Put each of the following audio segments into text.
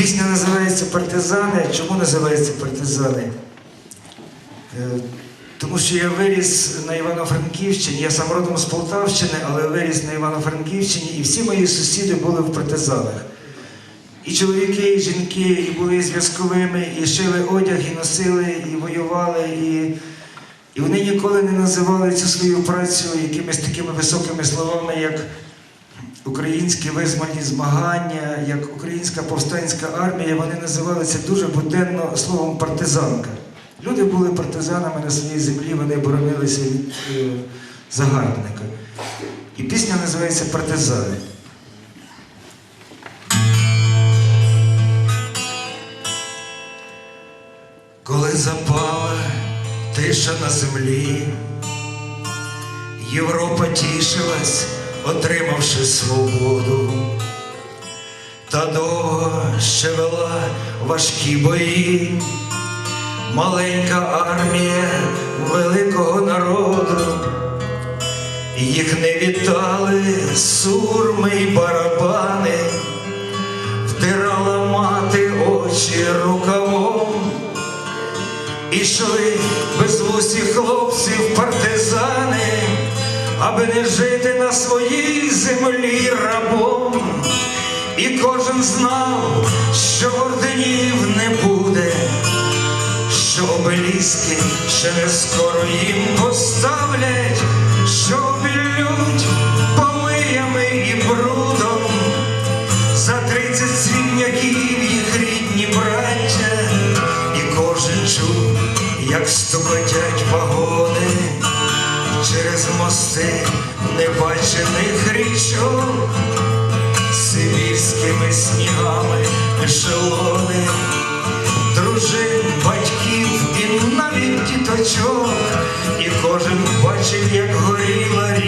Пісня називається Партизани. Чому називається партизани? Е, Тому що я виріс на Івано-Франківщині, я сам родом з Полтавщини, але виріс на Івано-Франківщині, і всі мої сусіди були в партизанах. І чоловіки, і жінки, і були зв'язковими, і шили одяг, і носили, і воювали, і, і вони ніколи не називали цю свою працю якимись такими високими словами, як українські визвольні змагання, як українська повстанська армія. Вони називали це дуже буденно словом партизанка. Люди були партизанами на своїй землі, вони боронилися від е, загарбника. І пісня називається Партизани. Коли запала тиша на землі, Європа тішилась, отримавши свободу, та довго ще вела важкі бої, маленька армія великого народу, їх не вітали сурми й барабани, втирала мати очі рукавом. Ішли безвусі хлопців партизани, аби не жити на своїй землі рабом. І кожен знав, що орденів не буде, що обеліски ще не скоро їм поставлять, небачених річок, сибірськими снігами ешелони, дружин, батьків і навіть діточок, і кожен бачив, як горіла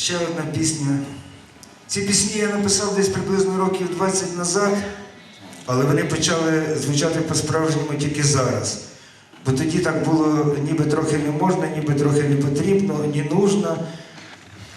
Ще одна пісня. Ці пісні я написав десь приблизно років 20 назад, але вони почали звучати по-справжньому тільки зараз. Бо тоді так було ніби трохи не можна, ніби трохи не потрібно, ні нужно,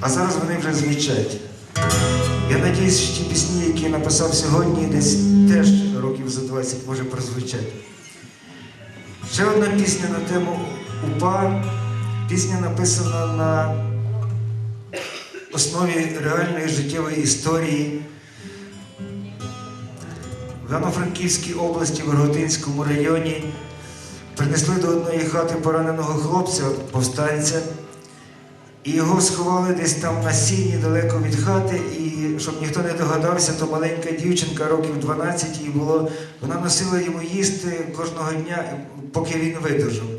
а зараз вони вже звучать. Я надіюсь, що ті пісні, які я написав сьогодні, десь теж років за 20 може прозвучати. Ще одна пісня на тему УПА. Пісня написана на основі реальної життєвої історії. В Івано-Франківській області, в Роготинському районі принесли до одної хати пораненого хлопця, повстанця, і його сховали десь там на сіні далеко від хати, і щоб ніхто не догадався, то маленька дівчинка, років 12 їй було, вона носила йому їсти кожного дня, поки він видужав.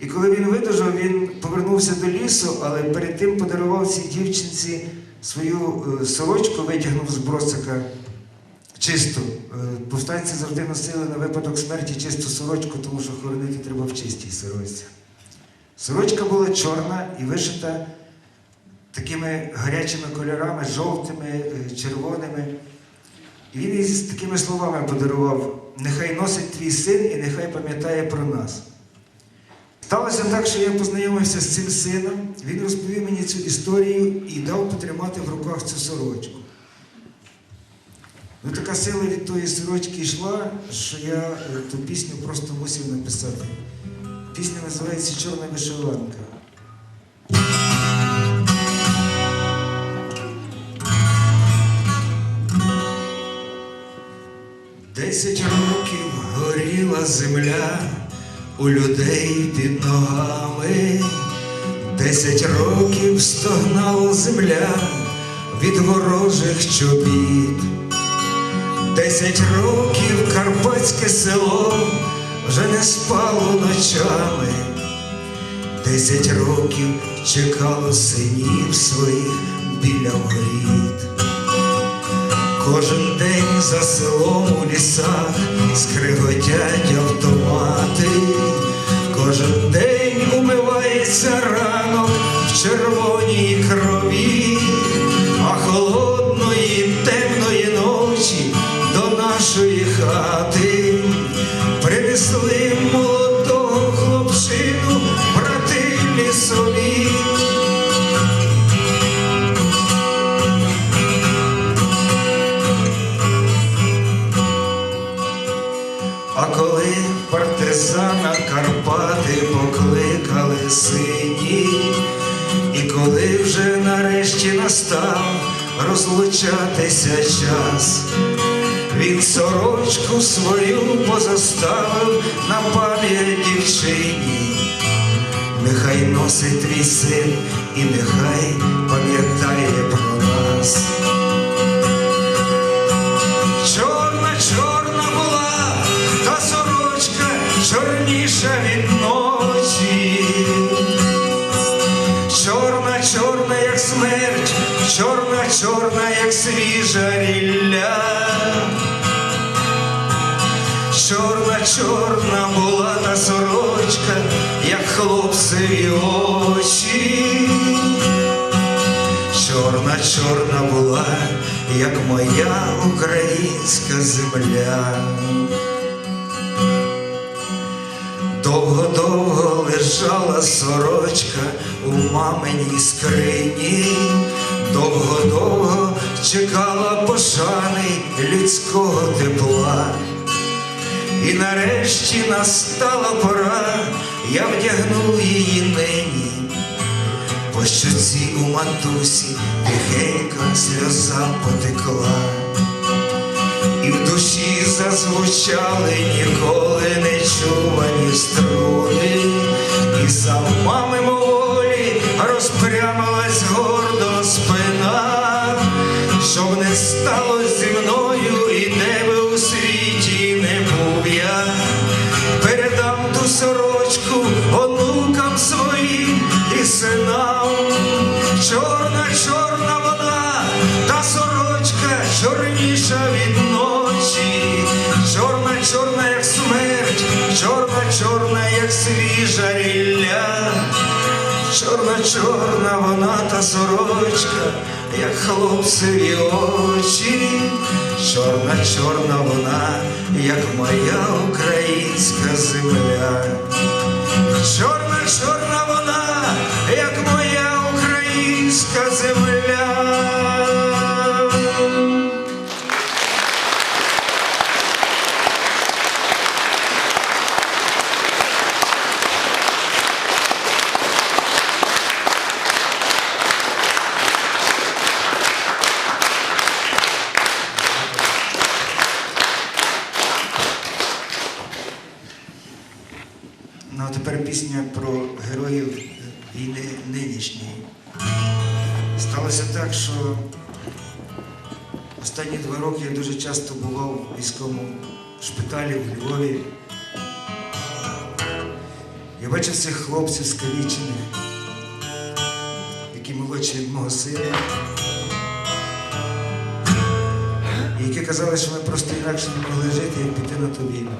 І коли він видужав, він повернувся до лісу, але перед тим подарував цій дівчинці свою е, сорочку, витягнув з бросика чисту. Е, Повстанці завжди носили на випадок смерті чисту сорочку, тому що хоронити треба в чистій сорочці. Сорочка була чорна і вишита такими гарячими кольорами, жовтими, е, червоними. І він з такими словами подарував: нехай носить твій син і нехай пам'ятає про нас. Сталося так, що я познайомився з цим сином, він розповів мені цю історію і дав потримати в руках цю сорочку. Ну така сила від тої сорочки йшла, що я е, ту пісню просто мусив написати. Пісня називається Чорна вишиванка. Десять років горіла земля у людей під ногами, десять років стогнала земля від ворожих чобіт, десять років карпатське село вже не спало ночами, десять років чекало синів своїх біля воріт. Кожен день за селом у лісах скриготять автомати, кожен день умивається ранок в червоній крові, розлучатися час, він сорочку свою позоставив на пам'ять дівчині. Нехай носить твій син і нехай пам'ятає про нас. Свіжа рілля. Чорна, чорна була та сорочка, як хлопцеві очі. Чорна, чорна була, як моя українська земля. Довго-довго лежала сорочка у маминій скрині, довго-довго чекала пошани людського тепла. І нарешті настала пора, я вдягну її нині. По щоці у матусі тихенько сльоза потекла, і в душі зазвучали ніколи не чувані струни, чорніша від ночі, чорна, чорна, як смерть, чорна, чорна, як свіжа рілля. Чорна, чорна вона та сорочка, як хлопцеві очі, чорна, чорна вона, як моя українська земля. Чорна, чорна вона, Ну, а тепер пісня про героїв війни нинішньої. Сталося так, що останні два роки я дуже часто бував у військовому шпиталі в Львові. Я бачив цих хлопців скалічених, які молодші від мого сина, і які казали, що ми просто інакше не могли жити, як піти на ту війну.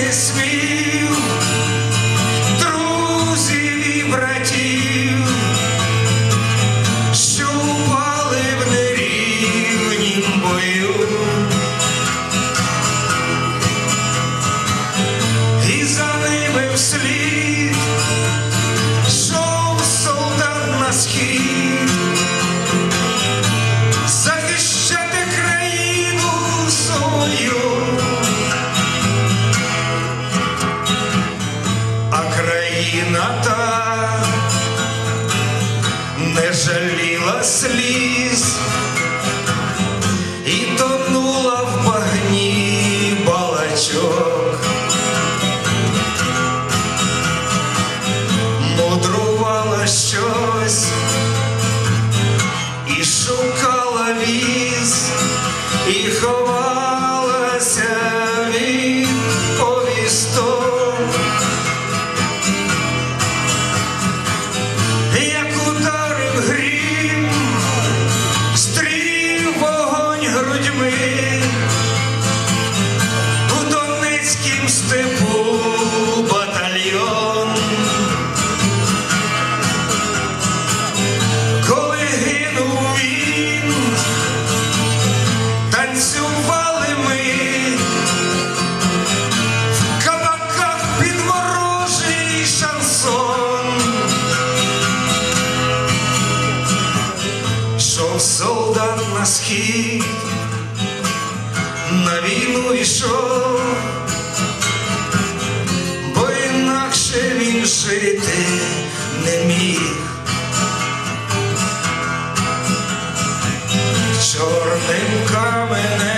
this week. Солдат на схід, на війну йшов, бо інакше він жити не міг. Чорним каменем.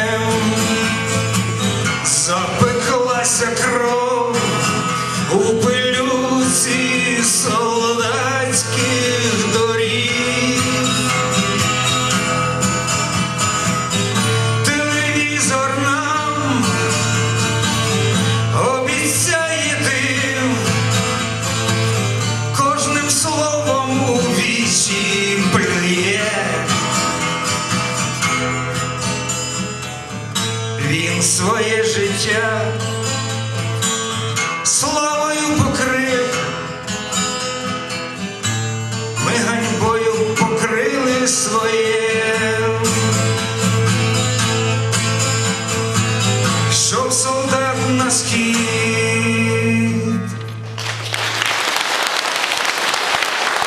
Він своє життя. Слава